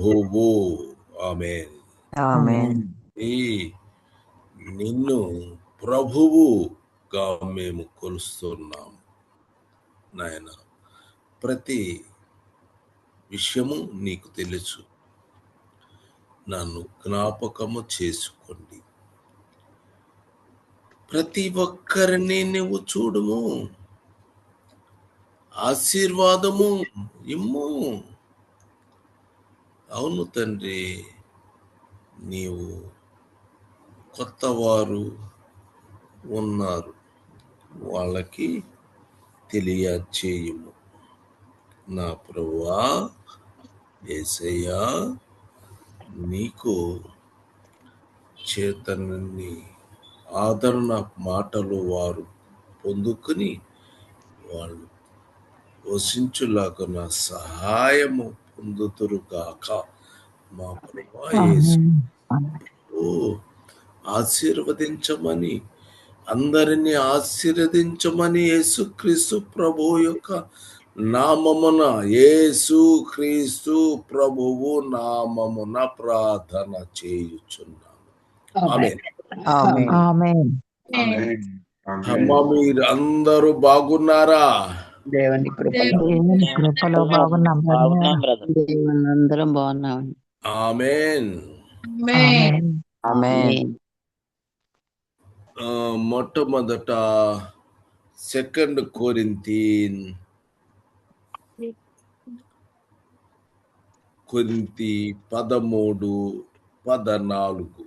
ప్రభువు ఆమె ఆమేన్. ఈ నిన్ను ప్రభువుగా మేము కొలుస్తున్నాం. నాయన ప్రతి విషయము నీకు తెలుసు. నన్ను జ్ఞాపకము చేసుకోండి. ప్రతి ఒక్కరిని నువ్వు చూడుము. ఆశీర్వాదము ఇమ్ము. అవును తండ్రి నీవు కొత్తవారు ఉన్నారు. వాళ్ళకి తెలియచేయము. నా ప్రభువా ఏసయ్యా నీకు చేతనని ఆదరణ మాటలు వారు పొందుకుని వాళ్ళు వసించులాగున సహాయము పొందుతురుగాక మా ప్రభా ఆశీర్వదించమని అందరినీ ఆశీర్వదించమని యేసుక్రీస్తు ప్రభు యొక్క నామమున యేసు క్రీస్తు ప్రభువు నామమున ప్రార్థన చేయుచున్నాను ఆమె ఆమేన్. ఆమేన్. అమ్మ మీరు అందరూ బాగున్నారా? దేవుని కృపలో దేవుని కృపలో బాగున్నాం. బాగున్నాం బ్రదర్. దేవుని అందరం బాగున్నాం ఆమెన్. ఆమేన్. ఆమేన్. ఆ, మొట్టమొదట సెకండ్ కొరింతీన్ కొరింతి పదమూడు పదనాలుగు.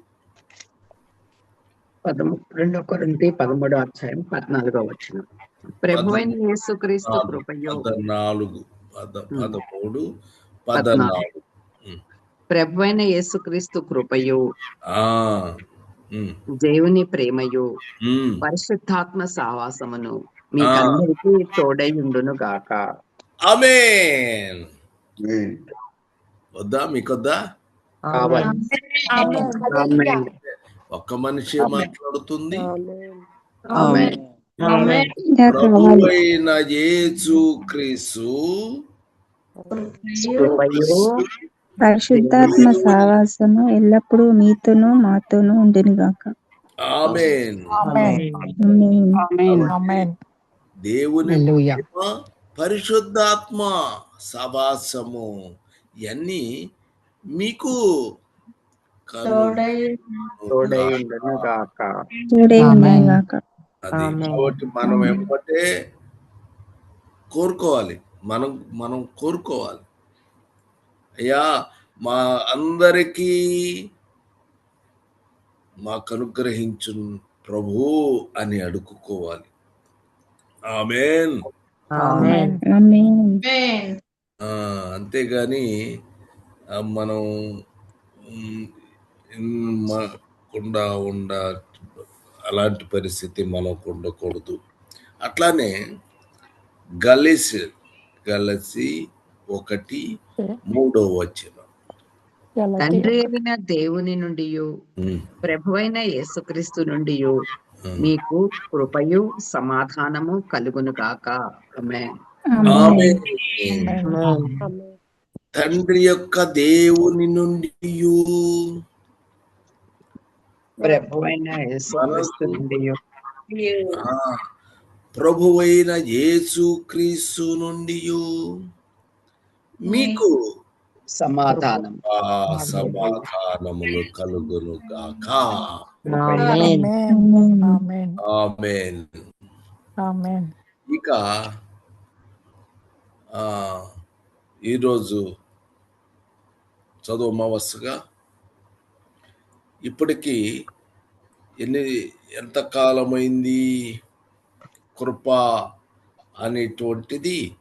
పదము రెండో కొరింతి పదమూడో అధ్యాయం పద్నాలుగో వచ్చిన ప్రభువైన యేసుక్రీస్తు కృపయో. పదనాలుగు పద పదమూడు పదనాలుగు. ప్రభువైన యేసుక్రీస్తు కృపయు. ఆ ఉమ్, దేవుని ప్రేమయు. పరిశుద్ధాత్మ సావాసమును మీకందరికీ తోడై ఉండును గాక. ఆమేన్. వద్దా మీకొద్దా. ఒక్క మనిషి మాట్లాడుతుంది. ఆమేన్. ప్రభువైన యేసు క్రీస్తు కృపయు. పరిశుద్ధాత్మ సావాసము ఎల్లప్పుడూ మీతోనూ మాతోనూ ఉండును గాక ఆమేన్. ఆమేన్. ఆమేన్. ఆమేన్. దేవుని పరిశుద్ధాత్మ సవాసము ఇవన్నీ మీకు తోడై ఉండును గాక తోడై ఉండును ఆమేన్. అది. కాబట్టి మనం ఏమంటే కోరుకోవాలి. మనం మనం కోరుకోవాలి. అయ్యా మా అందరికీ మాకు అనుగ్రహించు ప్రభు అని అడుక్కోవాలి. ఆమెన్. ఆమేన్. ఆమేన్. ఆ, అంతేగాని మనం కుండా ఉండ అలాంటి పరిస్థితి మనకు ఉండకూడదు. అట్లానే గలిసి గలసి ఒకటి మూడో వచ్చిన తండ్రి అయిన దేవుని నుండి ప్రభువైన యేసుక్రీస్తు నుండి మీకు కృపయు సమాధానము కలుగును గాక. తండ్రి యొక్క దేవుని నుండి ప్రభువైన యేసు క్రీస్తు నుండి మీకు సమాధానం ఆ సమాధానములు కలుగును గాక ఆమేన్. ఆమేన్. ఆమెన్ ఆమేన్. ఇక ఆ, ఈరోజు చదువు అమావస్యగా ఇప్పటికీ ఎన్ని ఎంత కాలమైంది కృప అనేటువంటిది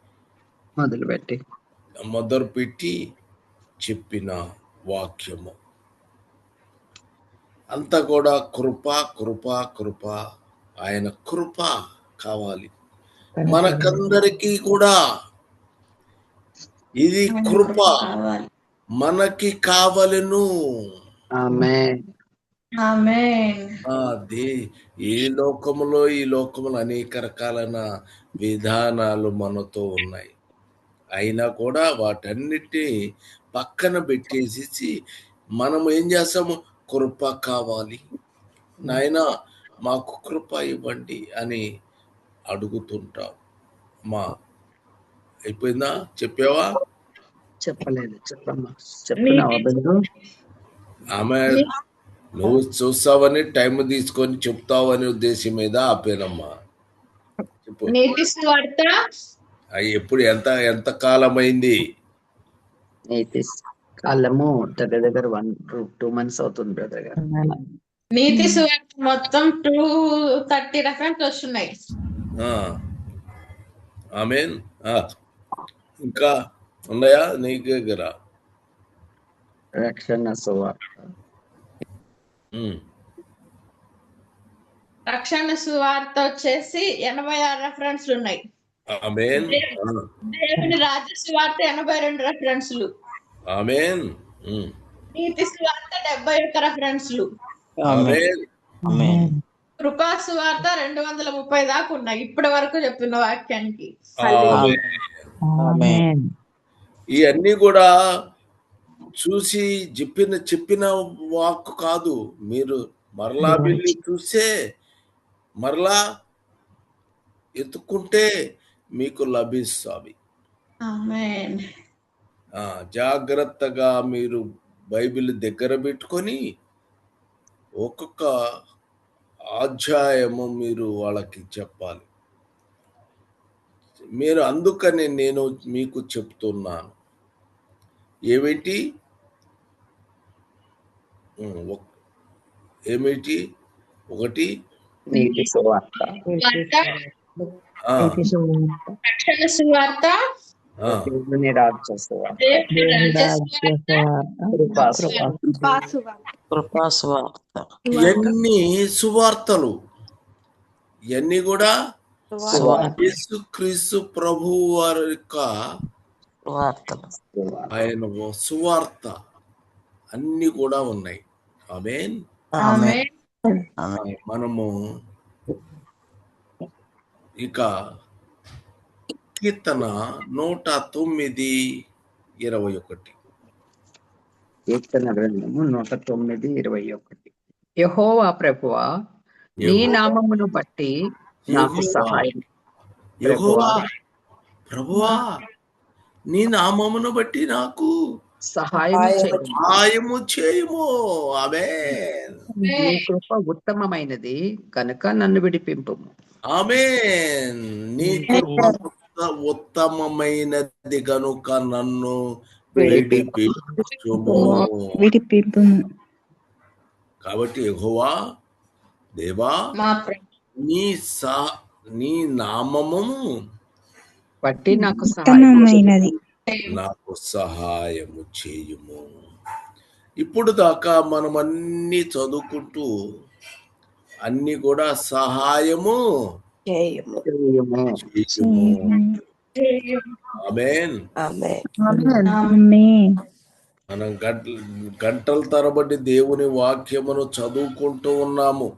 మొదలుపెట్టి. మొదలుపెట్టి చెప్పిన వాక్యము. అంతా కూడా కృప కృప కృప ఆయన కృప కావాలి. మనకందరికీ కూడా ఇది కృప. మనకి కావలను. అది ఈ లోకములో ఈ లోకములో అనేక రకాలైన విధానాలు మనతో ఉన్నాయి. అయినా కూడా వాటన్నిటి పక్కన పెట్టేసి మనం ఏం చేస్తాము? కృప కావాలి. నాయన మాకు కృప ఇవ్వండి అని అడుగుతుంటాం. మా అయిపోయిందా? చెప్పావా? చెప్పలేదు. చెప్పమ్మా. చెప్తున్నావా బిందు ఆమె నువ్వు చూస్తావని టైం తీసుకొని చెప్తావని ఉద్దేశం మీద ఆపేనమ్మా. అయ్యి ఎప్పుడు ఎంత ఎంత కాలం అయింది నీతి కాలము దగ్గర దగ్గర వన్ టూ మంత్స్ అవుతుంది బ్రదర్ గారు. నీతి స్వార్థ మొత్తం టూ థర్టీ రెఫరెన్స్ వస్తున్నాయి. ఆమెన్. ఇంకా ఉన్నాయా నీ దగ్గర? రక్షణ సువార్త ఉమ్, రక్షణ సువార్త వచ్చేసి ఎనభై ఆరు రెఫరెన్స్లు ఉన్నాయి. దేవుని రాజ్య సువార్త ఎనభై రెండు రెఫరెన్స్లు ఆమెన్ ఉమ్, నీతి సువార్త డెబ్బై ఒక్క రెఫరెన్స్లు ఆమెన్ ఆమేన్ కృపా సువార్త రెండు వందల ముప్పై దాకా ఉన్నాయి. ఇప్పటి వరకు చెప్పిన వాక్యానికి. ఆమెన్ ఆమేన్ ఇవన్నీ కూడా చూసి చెప్పిన చెప్పిన వాక్ కాదు. మీరు మరలా వెళ్ళి చూస్తే మరలా ఎత్తుకుంటే మీకు లభిస్తావి ఆమేన్. ఆ, జాగ్రత్తగా మీరు బైబిల్ దగ్గర పెట్టుకొని ఒక్కొక్క అధ్యాయము మీరు వాళ్ళకి చెప్పాలి. మీరు అందుకని నేను మీకు చెప్తున్నాను. ఏమిటి ఏమిటి? ఒకటి? నీతి సువార్త రక్షణ సువార్త ఇవన్నీ సువార్తలు? ఇవన్నీ కూడా? సువార్త. యేసుక్రీస్తు ప్రభు వారి యొక్క. ఆయన సువార్త అన్ని కూడా ఉన్నాయి. ఆమెన్. ఆమేన్. ఆమేన్. ఆమేన్. మనము ఇక కీర్తన నూట తొమ్మిది ఇరవై ఒకటి. కీర్తన గ్రంథము నూట తొమ్మిది ఇరవై ఒకటి. యహోవా ప్రభువా నీ నామమును బట్టి నాకు సహాయం. యెహోవా. ప్రభువా నీ నామమును బట్టి నాకు సహాయము చేయము. కృప ఉత్తమమైనది. కనుక నన్ను విడిపింపు ఆమెన్. నీ ఉత్తమమైనది గనుక నన్ను విడిపింపు కాబట్టి యెహోవా దేవా నీ సా నీ నామము బట్టి నాకు సహాయం ఉత్తమమైనది. నాకు సహాయము చేయుము. ఇప్పుడు దాకా మనం అన్ని చదువుకుంటూ అన్ని కూడా సహాయము చేయము. చేయుము. చేయుము. ఆమెన్. ఆమేన్. ఆమేన్. మనం గంటల గంటల తరబడి దేవుని వాక్యమును చదువుకుంటూ ఉన్నాము.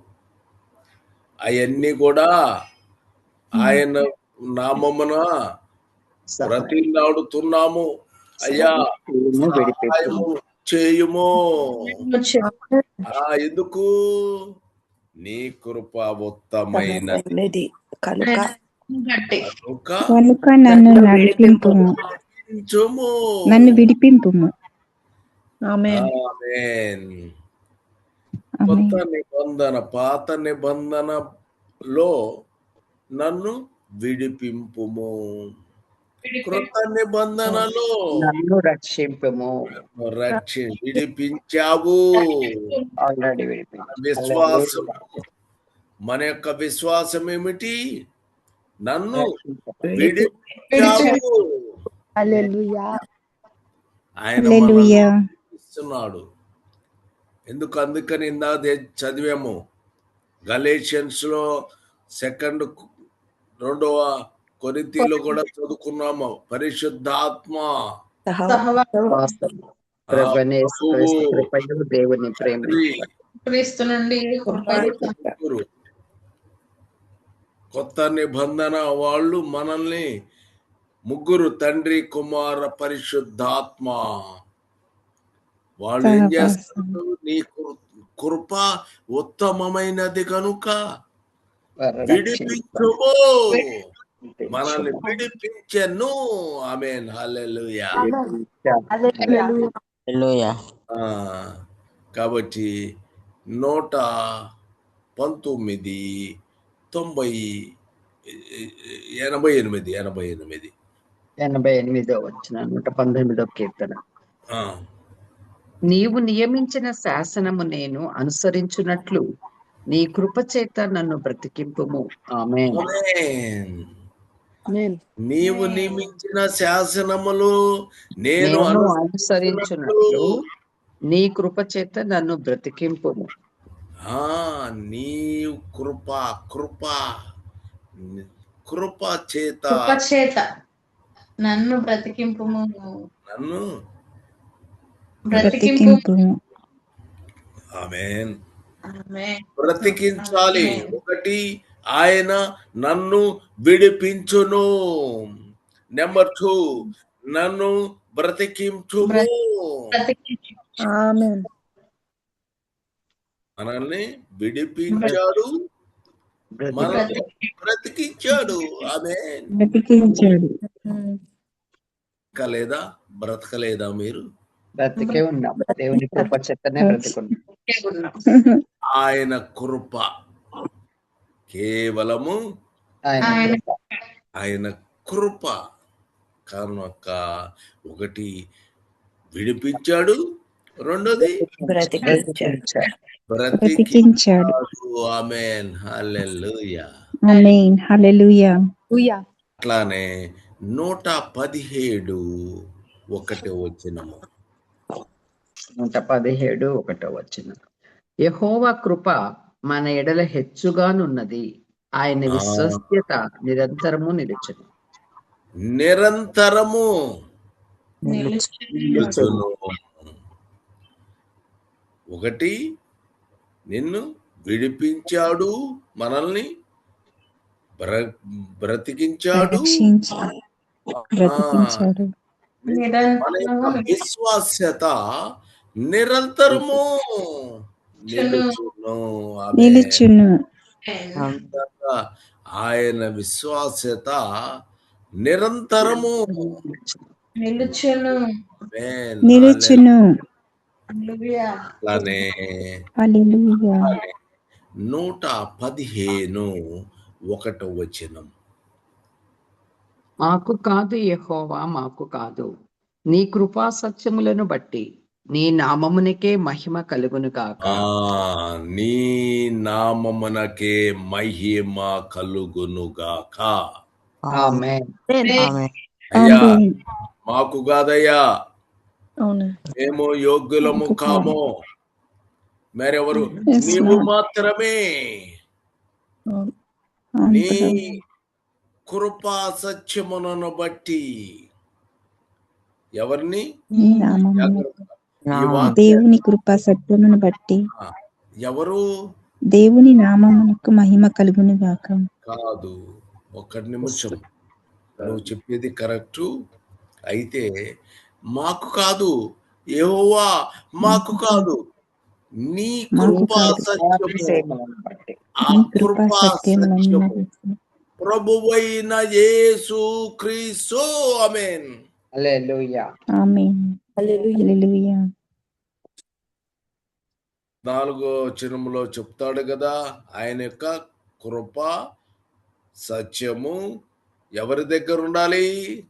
అవన్నీ కూడా ఆయన నామమున బ్రతిలాడుతున్నాము అయ్యా చేయుము, ఎందుకు నీ కృప ఉత్తమైన ఉత్తమమైనది కనుక నన్ను నడిపింపు. నన్ను విడిపింపు కొత్త నిబంధన పాత నిబంధనలో నన్ను విడిపింపుము కృత నిబంధనలో నన్ను రక్షింపము. రక్షి విడిపించావు. ఆల్రెడీ విశ్వాసం మన యొక్క విశ్వాసం ఏమిటి? నన్ను విడిపించావు. ఆయన ఇస్తున్నాడు ఎందుకు అందుకని ఇందాక చదివాము. గలేషియన్స్లో సెకండ్ రెండవ కొరింథీలో కూడా చదువుకున్నాము. పరిశుద్ధాత్మ. దేవుని ప్రేమ. కొత్త నిబంధన వాళ్ళు మనల్ని ముగ్గురు తండ్రి కుమార పరిశుద్ధాత్మ. వాళ్ళు ఏం చేస్తారు నీ కృప ఉత్తమమైనది కనుక విడిపించుము. మనల్ని విడిపించను. ఆమె హల్లెలూయా. హల్లెలూయా. ఆ, కాబట్టి నూట పంతొమ్మిది తొంభై ఎనభై ఎనిమిది ఎనభై ఎనిమిది. ఎనభై ఎనిమిదో వచ్చిన నూట పంతొమ్మిదో కీర్తన. ఆ, నీవు నియమించిన శాసనము నేను అనుసరించున్నట్లు నీ కృప చేత నన్ను బ్రతికింపుము. ఆమె ఆమేన్. నీవు నియమించిన శాసనములు నేను అనుసరించున్నట్లు నీ కృప చేత నన్ను బ్రతికింపుము. ఆ నీ కృప కృప కృప చేత కృపచేత నన్ను బ్రతికింపుము. నన్ను బ్రతికింపు ఆమెన్. ఆమేన్. బ్రతికించాలి. ఒకటి ఆయన నన్ను విడిపించును. నెంబర్ టూ నన్ను బ్రతికించుము. బ్రతికించు. ఆమెన్. మనల్ని విడిపించాడు. మనల్ని బ్రతికించాడు. ఆమె బ్రతికించాడు. బ్రతకలేదా? మీరు? బ్రతికే ఉన్నాం. దేవుని కృప బ్రతికున్నాం. ఉన్నాం. ఆయన కృప కేవలము ఆయన ఆయన కృప. కనుక ఒకటి విడిపించాడు రెండోది బ్రతికించాడు ఆమేన్. హల్లెలూయా. అట్లానే నూట పదిహేడు ఒకటి వచ్చినము నూట పదిహేడు ఒకటో వచ్చిన యహోవా కృప మన ఎడల హెచ్చుగానున్నది. ఆయన విశ్వస్యత నిరంతరము నిలుచును. నిరంతరము నిలుచు. నిలుచును. ఒకటి నిన్ను విడిపించాడు మనల్ని. బ్ర బ్రతికించాడు. విశ్వాస్యత నిరంతరము. నిలుచును. నిలుచును. ఆయన విశ్వాస్యత నిరంతరము నిలుచును. నిలుచును. హల్లెలూయా. అలానే హల్లెలూయా. నూట పదిహేను ఒకటో వచనం. మాకు కాదు యెహోవా మాకు కాదు. నీ కృపా సత్యములను బట్టి నీ నామమునికే మహిమ కలుగును గాక. ఆ నీ నామమునకే మహిమ కలుగునుగాక ఆమేన్. ఆమెన్. అయ్యా మాకు కాదయ్యా. అవును. మేము యోగ్యులము. కాము. మరెవరు? నీవు. మాత్రమే. నీ. కృపా సత్యములను బట్టి ఎవరిని? దేవుని కృపా సత్యమును బట్టి ఎవరు? దేవుని నామమునకు మహిమ కలుగును గాక. కాదు ఒక్క నిమిషం. నువ్వు చెప్పేది కరెక్టు. అయితే మాకు కాదు యెహోవా మాకు కాదు. నీ కృపా. సత్యము. ఆ సత్యము. ప్రభువైన యేసు క్రీస్తు. ఆమేన్. హల్లెలూయా. ఆమేన్. హల్లెలూయా నాలుగో చిరుములో చెప్తాడు కదా ఆయన యొక్క కృప సత్యము ఎవరి దగ్గర ఉండాలి?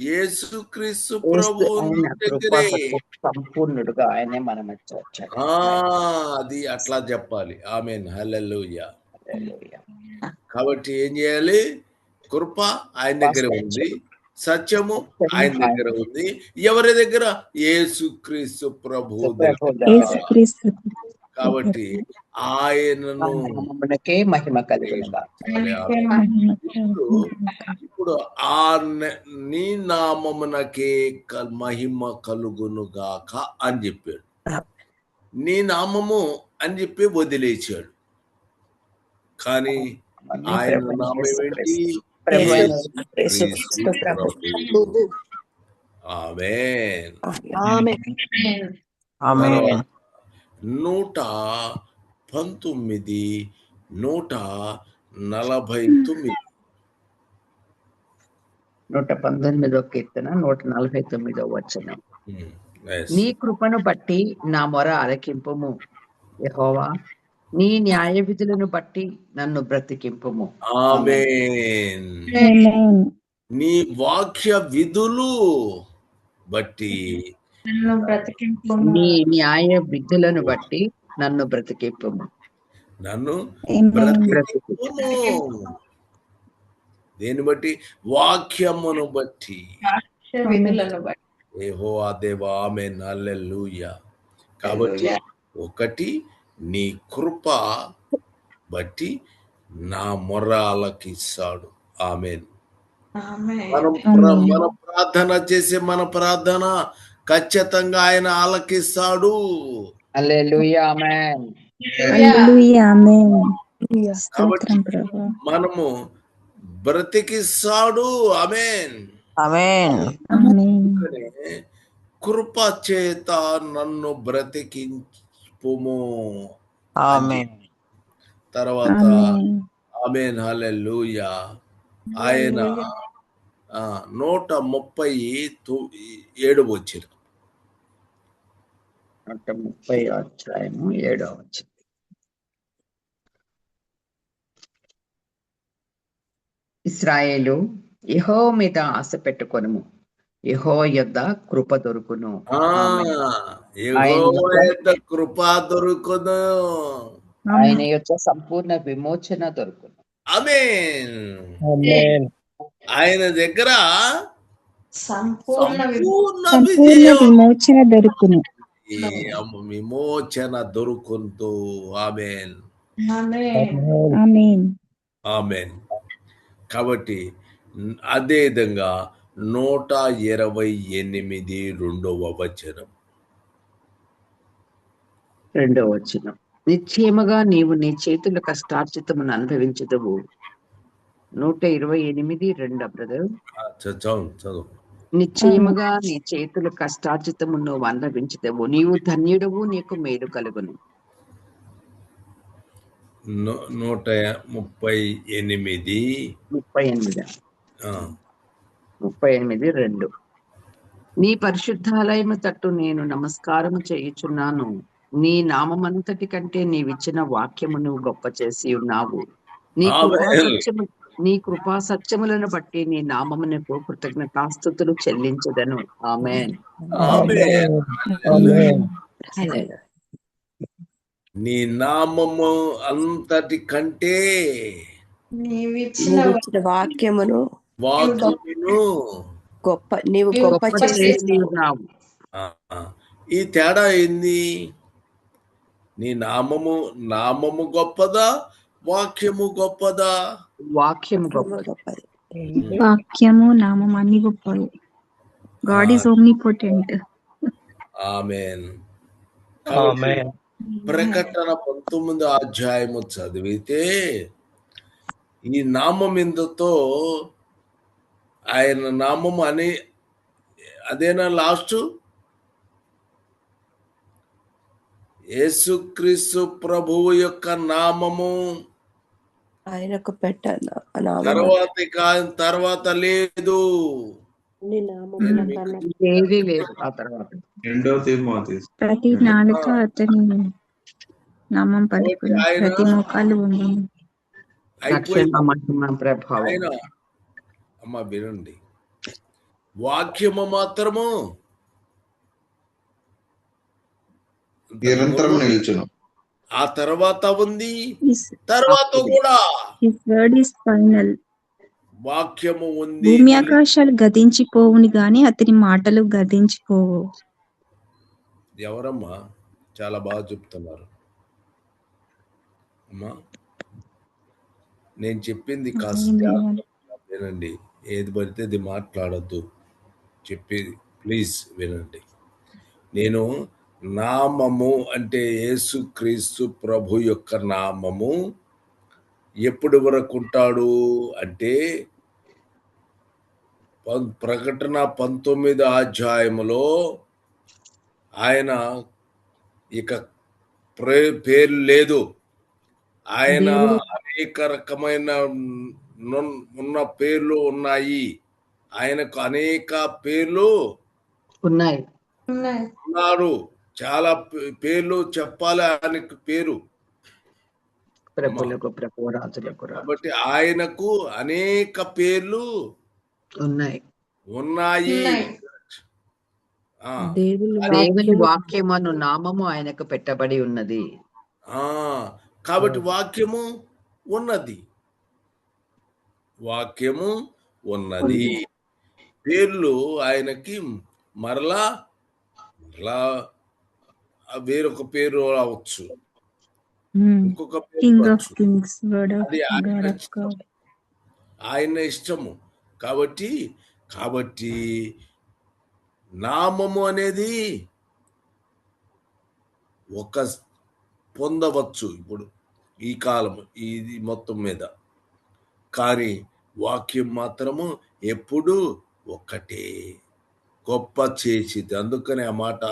యేసుక్రీస్తు ప్రభు దగ్గరే. సంపూర్ణుడుగా ఆయనే మన అది అట్లా చెప్పాలి. ఆమెన్. హల్లెలూయా. హల్లెలూయా. కాబట్టి ఏం చేయాలి? కృప ఆయన దగ్గర ఉంది. సత్యము ఆయన దగ్గర ఉంది. ఎవరి దగ్గర? యేసుక్రీస్తు ప్రభు దగ్గర. యేసుక్రీస్తు కాబట్టి ఆయనను మహిమ. ఇప్పుడు ఆ న- నామమునకే క- మహిమ కలుగును గాక అని చెప్పాడు. నీ నామము అని చెప్పి వదిలేశాడు. కానీ ఆయన నామం ఏంటి? నూట పంతొమ్మిది నూట నలభై తొమ్మిది నూట పంతొమ్మిదో కీర్తన నూట నలభై తొమ్మిదో వచనం yes. నీ కృపను బట్టి నా మొర ఆలకింపుము యెహోవా నీ న్యాయ విధులను బట్టి నన్ను బ్రతికింపుము. నీ వాక్య విధులు బట్టి నీ న్యాయ విధులను బట్టి నన్ను బ్రతికింపుము. నన్ను దేని బట్టి? వాక్యమును బట్టి. విధులను బట్టి. ఏహో దేవ ఆమె నల్లెలుయ కాబట్టి ఒకటి నీ కృప బట్టి నా మొర్ర ఆలకిస్తాడు ఆమెన్. మనం మన ప్రార్థన చేసే మన ప్రార్థన ఖచ్చితంగా ఆయన ఆలకిస్తాడు. హల్లెలూయా ఆమేన్. హల్లెలూయా. ఆమేన్. స్తోత్రం ప్రభా. మనము బ్రతికిస్తాడు. ఆమెన్. ఆమేన్. ఆమేన్. అందుకనే కృప చేత నన్ను బ్రతికింపుము ఆమేన్. తర్వాత ఆమేన్. హల్లెలూయా ఆయన ఆ, నూట ముప్పై తొ- ఏడు వచ్చిన నూట ముప్పై అధ్యాయము ఏడో వచ్చింది ఇస్రాయేలు యహో మీద ఆశ పెట్టుకొనుము. యహో యొద్ద కృప దొరుకును. కృప దొరుకును. ఆయన యొక్క సంపూర్ణ విమోచన దొరుకును. ఆమెన్. ఆయన దగ్గర సంపూర్ణ విమోచన దొరుకును. ఈ విమోచన దొరుకుంటూ. ఆమెన్. ఆమేన్. ఆమేన్. ఆమెన్. కాబట్టి అదే విధంగా నూట ఇరవై ఎనిమిది రెండవ వచనం. రెండో వచనం. నిశ్చయముగా నీవు నీ చేతుల కష్టార్జితమును అనుభవించదవు. నూట ఇరవై ఎనిమిది రెండో బ్రదర్? చదువు నిశ్చయముగా నీ చేతుల కష్టార్జితము నువ్వు అనుభవించదవు. నీవు ధన్యుడవు నీకు మేలు కలుగును. నూట ముప్పై ఎనిమిది. ముప్పై ఎనిమిది. ముప్పై ఎనిమిది రెండు నీ పరిశుద్ధాలయము తట్టు నేను నమస్కారము చేయుచున్నాను నీ నామమంతటి కంటే నీవిచ్చిన వాక్యము నువ్వు గొప్ప చేసి ఉన్నావు నీ. సత్యము నీ కృపా సత్యములను బట్టి నీ నామమునకు కృతజ్ఞతాస్తుతులు చెల్లించదను ఆమెన్ ఆమేన్. హల్లెలూయా. నీ నామము అంతటి కంటే వాక్యమును వాక్యమును గొప్ప నీవు గొప్ప చేసి ఉన్నావు. ఈ తేడా ఏంది? నీ నామము నామము గొప్పదా? వాక్యము గొప్పదా? వాక్యము గొప్ప గొప్పది. వాక్యము నామం అన్ని గొప్పవి. God is omnipotent amen. ప్రకటన పంతొమ్మిది అధ్యాయము చదివితే ఈ నామం ఇందుతో ఆయన నామము అని అదేనా లాస్ట్? యేసుక్రీస్తు ప్రభువు యొక్క నామము. ఆయనకు పెట్టాను. తర్వాత తర్వాత లేదు. ప్రతి నాలుక అతని నామం ప్రతి ప్రభావం. ఆయన అమ్మ వినండి. వాక్యము మాత్రము నిరంతరం నిల్చును. ఆ తర్వాత ఉంది తర్వాత కూడా. వర్డ్ ఫైనల్ వాక్యము ఉంది. భూమి ఆకాశాలు గతించిపోవుని గాని అతని మాటలు గతించిపోవు. ఎవరమ్మా? చాలా బాగా చెప్తున్నారు. అమ్మా నేను చెప్పింది కాస్త వినండి. ఏది పడితే అది మాట్లాడద్దు. చెప్పేది ప్లీజ్ వినండి. నేను నామము అంటే యేసుక్రీస్తు ప్రభు యొక్క నామము ఎప్పటి వరకు ఉంటాడు అంటే ప్రకటన పంతొమ్మిది అధ్యాయములో ఆయన ఇక ప్రే- పేరు లేదు. ఆయన అనేక రకమైన ఉన్న పేర్లు ఉన్నాయి. ఆయనకు అనేక పేర్లు ఉన్నాయి. ఉన్నాయి. ఉన్నారు. చాలా పేర్లు చెప్పాలి ఆయనకు పేరు. కాబట్టి ఆయనకు అనేక పేర్లు ఉన్నాయి. ఉన్నాయి. దేవుని వాక్యం అను నామము ఆయనకు పెట్టబడి ఉన్నది. ఆ, కాబట్టి వాక్యము ఉన్నది. వాక్యము ఉన్నది. పేర్లు ఆయనకి మరలా మరలా వేరొక పేరు రావచ్చు. ఇంకొక పేరు ఆయన ఇష్టము. కాబట్టి కాబట్టి నామము అనేది ఒక పొందవచ్చు. ఇప్పుడు ఈ కాలం ఇది మొత్తం మీద. కానీ వాక్యం మాత్రము ఎప్పుడు ఒక్కటే. గొప్ప చేసిది. అందుకని ఆ మాట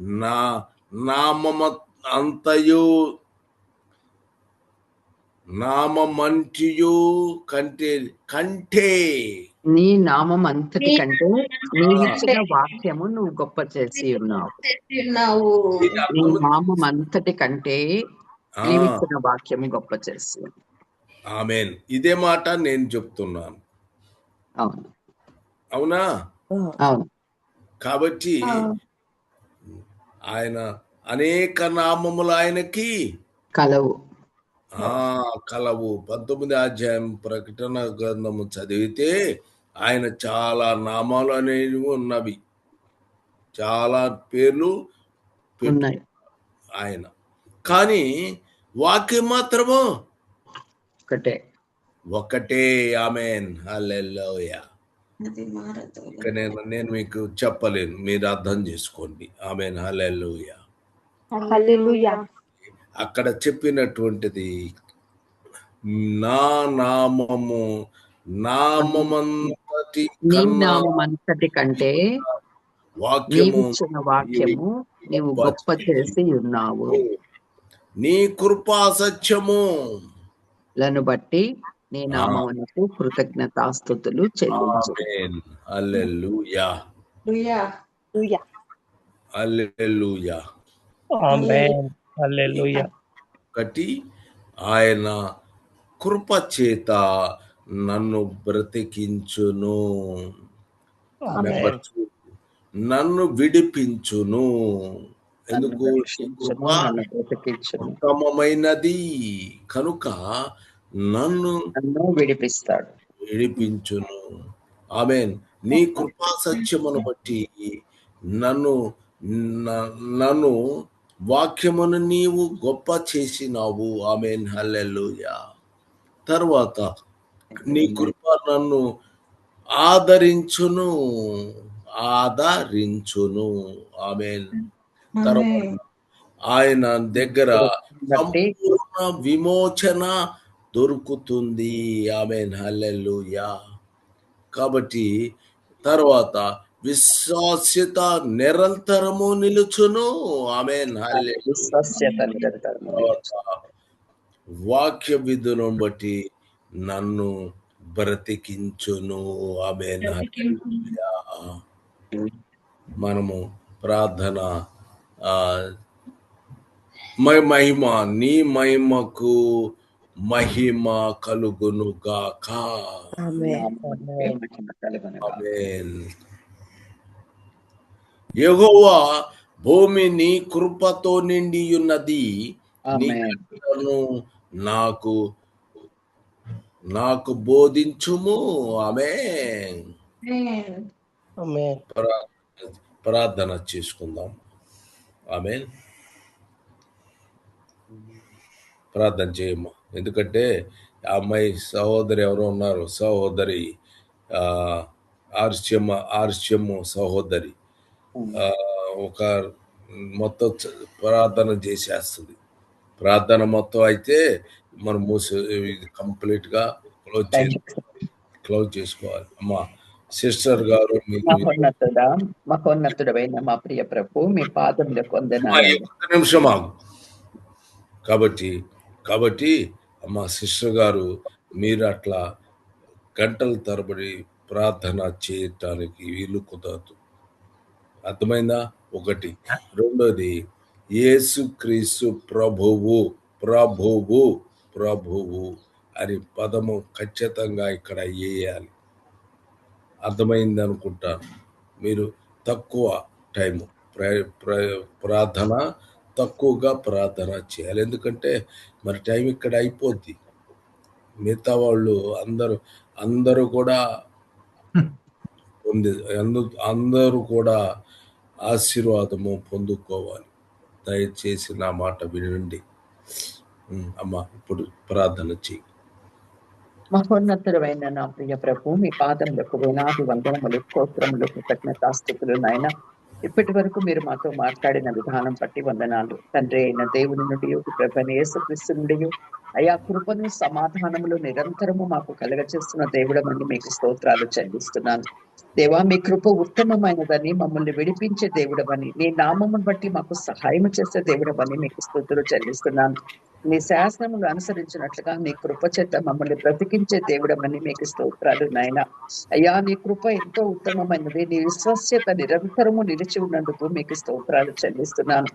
నా నామమ అంతయు నామంటియు కంటే కంటే. నీ నామం అంతటి కంటే నీవిచ్చిన వాక్యము నువ్వు గొప్ప చేసి ఉన్నావు. నీ నామం అంతటి కంటే నీవిచ్చిన వాక్యము గొప్ప చేసి ఉన్నావు. ఆమేన్. ఇదే మాట నేను చెప్తున్నాను. అవును. అవునా? అవును. కాబట్టి ఆయన అనేక నామములు ఆయనకి కలవు. ఆ కలవు. పంతొమ్మిది అధ్యాయం ప్రకటన గ్రంథము చదివితే ఆయన చాలా నామాలు అనేవి ఉన్నవి. చాలా పేర్లు ఆయన. కానీ వాక్యం మాత్రము ఒకటే. ఒకటే ఆమెన్. నేను నేను మీకు చెప్పలేను. మీరు అర్థం చేసుకోండి. Amen hallelujah. అక్కడ చెప్పినటువంటిది నా నామము నామమంతటి నీ కన్నా నామం అంతటి కంటే వాక్యము వాక్యము నీవు గొప్ప చేసి ఉన్నావు. నీ కృపా సత్యము. లను బట్టి నీ నామమునకు కృతజ్ఞతాస్థుతులు చెల్లించు. ఒకటి ఆయన కృప చేత నన్ను బ్రతికించును. నన్ను విడిపించును. ఎందుకు ఉత్తమమైనది. కనుక నన్ను నన్ను విడిపిస్తాడు. విడిపించును. ఆమెన్. నీ కృపా సత్యమును బట్టి నన్ను నన్ను వాక్యమును నీవు గొప్ప చేసినావు. ఆమెన్. హల్లెలూయా. తర్వాత నీ కృప నన్ను ఆదరించును. ఆదరించును. ఆమెన్. తర్వాత ఆయన దగ్గర సంపూర్ణ విమోచన దొరుకుతుంది. ఆమె హల్లెలూయా. కాబట్టి తర్వాత విశ్వాస్యత నిరంతరము నిలుచును. ఆమె వాక్య విధులను బట్టి నన్ను బ్రతికించును. ఆమె మనము ప్రార్థన మహిమ నీ మహిమకు మహిమ కలుగును గాక ఆమేన్. యెహోవా భూమి నీ కృపతో నిండి ఉన్నది నాకు నాకు బోధించుము. ప్రా- ప్రార్థన చేసుకుందాం. ఆమెన్. ప్రార్థన చేయమ్మా. ఎందుకంటే ఆ అమ్మాయి సహోదరి ఎవరో ఉన్నారు. సహోదరి ఆ, ఆర్ష్యమ్మ ఆర్ష్యము సహోదరి. ఆ, ఒక మొత్తం ప్రార్థన చేసేస్తుంది. ప్రార్థన మొత్తం అయితే మనం మూసి కంప్లీట్గా క్లోజ్ క్లోజ్ చేసుకోవాలి. అమ్మా సిస్టర్ గారు మహోన్నతుడ మహోన్నతుడమైన మా ప్రియ ప్రభు మీ పాదములకు ఒక్క నిమిషం ఆగు. కాబట్టి కాబట్టి అమ్మ సిస్టర్ గారు మీరు అట్లా గంటల తరబడి ప్రార్థన చేయటానికి వీలు కుదరదు. అర్థమైందా? ఒకటి. రెండోది యేసుక్రీస్తు ప్రభువు ప్రభువు ప్రభువు అని పదము ఖచ్చితంగా ఇక్కడ వేయాలి అర్థమైంది అనుకుంటాను మీరు తక్కువ టైం ప్ర- ప్రార్థన తక్కువగా ప్రార్థన చేయాలి. ఎందుకంటే మరి టైం ఇక్కడ అయిపోద్ది. మిగతా వాళ్ళు అందరూ అందరూ కూడా పొంది అందరూ కూడా ఆశీర్వాదము పొందుకోవాలి. దయచేసి నా మాట వినండి. అమ్మ ఇప్పుడు ప్రార్థన చేయి మహోన్నతుడమైన నా ప్రియ ప్రభు మీ పాదములకు వేలాది వందనములు స్తోత్రములు కృతజ్ఞతాస్థితులు నాయన ఇప్పటి వరకు మీరు మాతో మాట్లాడిన విధానం బట్టి వందనాలు. తండ్రి అయిన దేవుని నుండి ప్రభని యేసుక్రీస్తు నుండి అయా కృపను సమాధానములు నిరంతరము మాకు కలగచేస్తున్న దేవుడమని మీకు స్తోత్రాలు చెల్లిస్తున్నాను. దేవా మీ కృప ఉత్తమమైనదని మమ్మల్ని విడిపించే దేవుడమని నీ నామమును బట్టి మాకు సహాయం చేసే దేవుడమని మీకు స్తోత్రులు చెల్లిస్తున్నాను. నీ శాసనములు అనుసరించినట్లుగా నీ కృప చేత మమ్మల్ని బ్రతికించే దేవుడమని మీకు స్తోత్రాలు నాయన. అయ్యా నీ కృప ఎంతో ఉత్తమమైనది. నీ విశ్వస్యత నిరంతరము నిలిచి ఉన్నందుకు మీకు స్తోత్రాలు చెల్లిస్తున్నాను.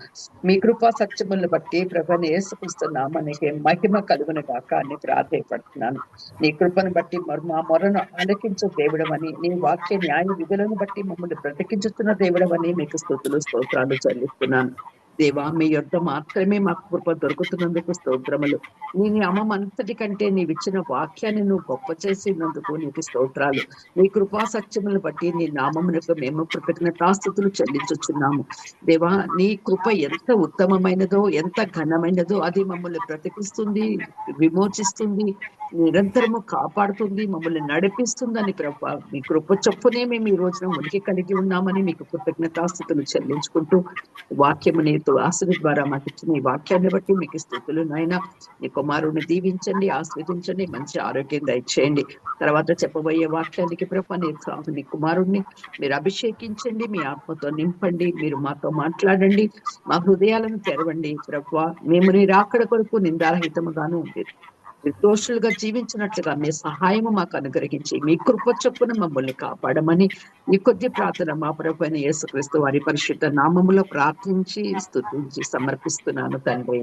మీ కృపా సత్యములను బట్టి ప్రభని ఏసుకుస్తున్నామనికి మహిమ కలుగును కాక అని ప్రాధాయపడుతున్నాను నీ కృపను బట్టి మరి మా మొరను ఆలకించు దేవుడమని నీ వాక్య న్యాయ విధులను బట్టి మమ్మల్ని బ్రతికించుతున్న దేవుడమని మీకు స్థుతులు స్తోత్రాలు చెల్లిస్తున్నాను. దేవా మీ యొద్ మాత్రమే మాకు కృప దొరుకుతున్నందుకు స్తోత్రములు. నీ నామం అంతటి కంటే నీవిచ్చిన వాక్యాన్ని నువ్వు గొప్ప చేసినందుకు నీకు స్తోత్రాలు. నీ కృపా సత్యములను బట్టి నీ నామమునకు మేము కృతజ్ఞతాస్థుతులు చెల్లించుచున్నాము. దేవా నీ కృప ఎంత ఉత్తమమైనదో ఎంత ఘనమైనదో అది మమ్మల్ని బ్రతికిస్తుంది విమోచిస్తుంది. నిరంతరము కాపాడుతుంది మమ్మల్ని నడిపిస్తుందని ప్రభా మీ కృప చొప్పునే మేము ఈ రోజున ఉనికి కలిగి ఉన్నామని మీకు కృతజ్ఞతాస్థుతులు చెల్లించుకుంటూ వాక్యము నీతో ఆశ్రది ద్వారా మాకు ఇచ్చిన ఈ వాక్యాన్ని బట్టి మీకు స్థుతులు నాయన. మీ కుమారుని దీవించండి ఆస్వాదించండి మంచి ఆరోగ్యం దయచేయండి. తర్వాత చెప్పబోయే వాక్యానికి ప్రభా నీ స్వామి నీ కుమారుణ్ణి మీరు అభిషేకించండి మీ ఆత్మతో నింపండి మీరు మాతో మాట్లాడండి మా హృదయాలను తెరవండి. ప్రభా మేము నీ రాకడ కొరకు నిందారహితముగాను నిర్దోషులుగా జీవించినట్లుగా మీ సహాయము మాకు అనుగ్రహించి మీ కృప చొప్పున మమ్మల్ని కాపాడమని ఈ కొద్ది ప్రార్థన మా ప్రభు అయిన యేసుక్రీస్తు వారి పరిశుద్ధ నామములో ప్రార్థించి స్తుతించి సమర్పిస్తున్నాను తండ్రి.